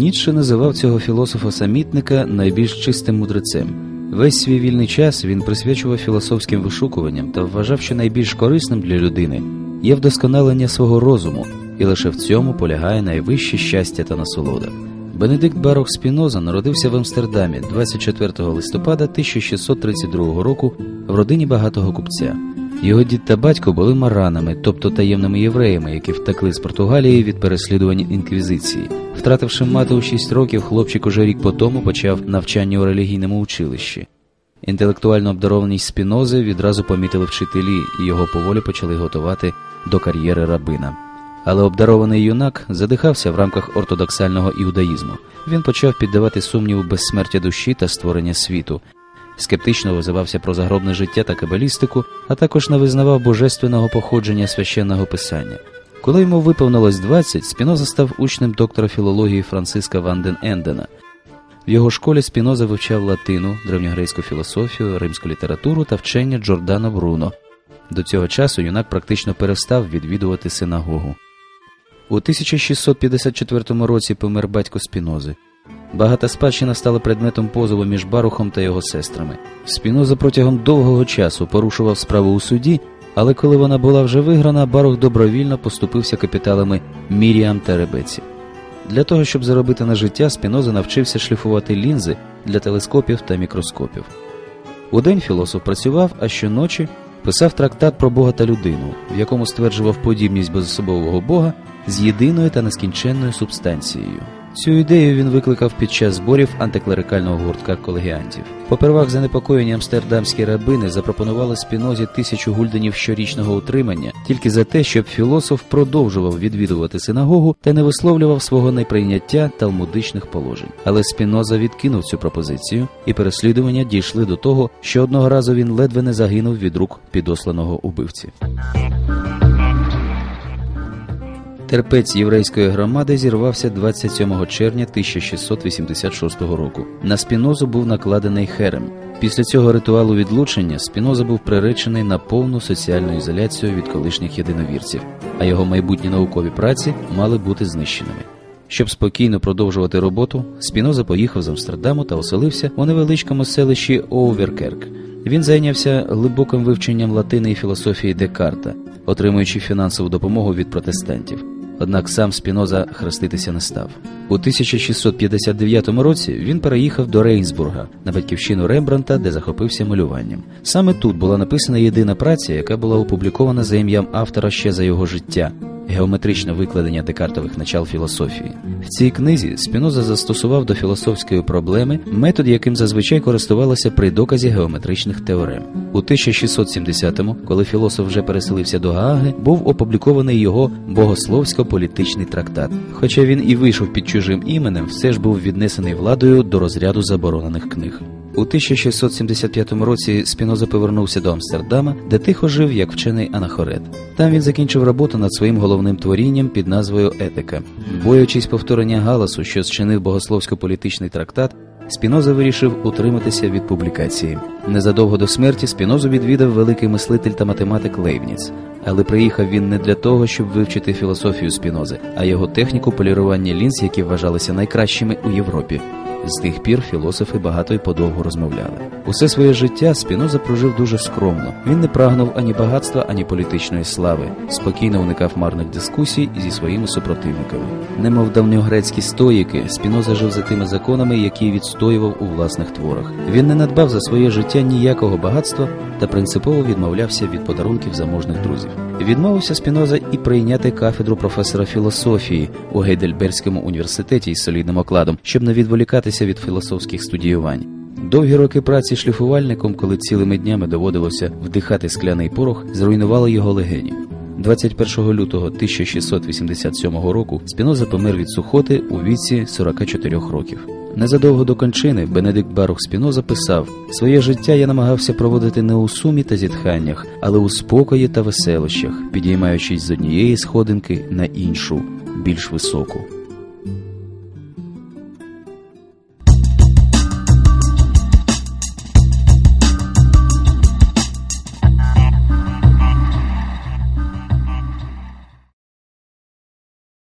Ніцше називав цього філософа-самітника найбільш чистим мудрецем. Весь свій вільний час він присвячував філософським вишукуванням та вважав, що найбільш корисним для людини є вдосконалення свого розуму, і лише в цьому полягає найвище щастя та насолода. Бенедикт Барох Спіноза народився в Амстердамі 24 листопада 1632 року в родині багатого купця. Його дід та батько були маранами, тобто таємними євреями, які втекли з Португалії від переслідувань інквізиції. Втративши мати у 6 років, хлопчик уже рік по тому почав навчання у релігійному училищі. Інтелектуальну обдарованість спінози відразу помітили вчителі, і його поволі почали готувати до кар'єри рабина. Але обдарований юнак задихався в рамках ортодоксального іудаїзму. Він почав піддавати сумніву безсмертя душі та створення світу. Скептично визивався про загробне життя та кабалістику, а також не визнавав божественного походження священного писання. Коли йому виповнилось 20, Спіноза став учнем доктора філології Франциска Ванден Ендена. В його школі Спіноза вивчав латину, древньогрецьку філософію, римську літературу та вчення Джордана Бруно. До цього часу юнак практично перестав відвідувати синагогу. У 1654 році помер батько Спінози. Багата спадщина стала предметом позову між Барухом та його сестрами. Спіноза протягом довгого часу порушував справу у суді, але коли вона була вже виграна, Барух добровільно поступився капіталами Міріам та Ребеці. Для того, щоб заробити на життя, Спіноза навчився шліфувати лінзи для телескопів та мікроскопів. Удень філософ працював, а щоночі писав трактат про Бога та людину, в якому стверджував подібність безособового Бога з єдиною та нескінченною субстанцією. Цю ідею він викликав під час зборів антиклерикального гуртка колегіантів. Попервах занепокоєння амстердамські рабини запропонували спінозі тисячу гульденів щорічного утримання тільки за те, щоб філософ продовжував відвідувати синагогу та не висловлював свого неприйняття талмудичних положень. Але спіноза відкинув цю пропозицію, і переслідування дійшли до того, що одного разу він ледве не загинув від рук підосланого убивці. Терпець єврейської громади зірвався 27 червня 1686 року. На спінозу був накладений херем. Після цього ритуалу відлучення спіноза був приречений на повну соціальну ізоляцію від колишніх єдиновірців, а його майбутні наукові праці мали бути знищеними. Щоб спокійно продовжувати роботу, Спіноза поїхав з Амстердаму та оселився у невеличкому селищі Оуверкерк. Він зайнявся глибоким вивченням латини і філософії Декарта, отримуючи фінансову допомогу від протестантів. Однак сам Спіноза хреститися не став. У 1659 році він переїхав до Рейнсбурга на батьківщину Рембранта, де захопився малюванням. Саме тут була написана єдина праця, яка була опублікована за ім'ям автора ще за його життя. Геометричне викладення декартових начал філософії в цій книзі Спіноза застосував до філософської проблеми метод, яким зазвичай користувалося при доказі геометричних теорем. У 1670-му, коли філософ вже переселився до Гааги, був опублікований його богословсько-політичний трактат. Хоча він і вийшов під чужим іменем, все ж був віднесений владою до розряду заборонених книг. У 1675 році Спіноза повернувся до Амстердама, де тихо жив як вчений анахорет. Там він закінчив роботу над своїм головним творінням під назвою Етика. Боячись повторення галасу, що зчинив богословсько-політичний трактат, Спіноза вирішив утриматися від публікації. Незадовго до смерті Спінозу відвідав великий мислитель та математик Лейбніц. Але приїхав він не для того, щоб вивчити філософію Спінози, а його техніку полірування лінз, які вважалися найкращими у Європі. З тих пір філософи багато й подовго розмовляли. Усе своє життя Спіноза прожив дуже скромно. Він не прагнув ані багатства, ані політичної слави, спокійно уникав марних дискусій зі своїми супротивниками. Немов давньогрецькі стоїки, Спіноза жив за тими законами, які відстоював у власних творах. Він не надбав за своє життя ніякого багатства та принципово відмовлявся від подарунків заможних друзів. Відмовився Спіноза і прийняти кафедру професора філософії у Гейдельбергському університеті із солідним окладом, щоб не відволікатися від філософських студіювань. Довгі роки праці шліфувальником, коли цілими днями доводилося вдихати скляний порох, зруйнували його легені. 21 лютого 1687 року Спіноза помер від сухоти у віці 44 років. Незадовго до кончини Бенедикт Барух Спіноза писав: своє життя я намагався проводити не у сумі та зітханнях, але у спокої та веселощах, підіймаючись з однієї сходинки на іншу, більш високу.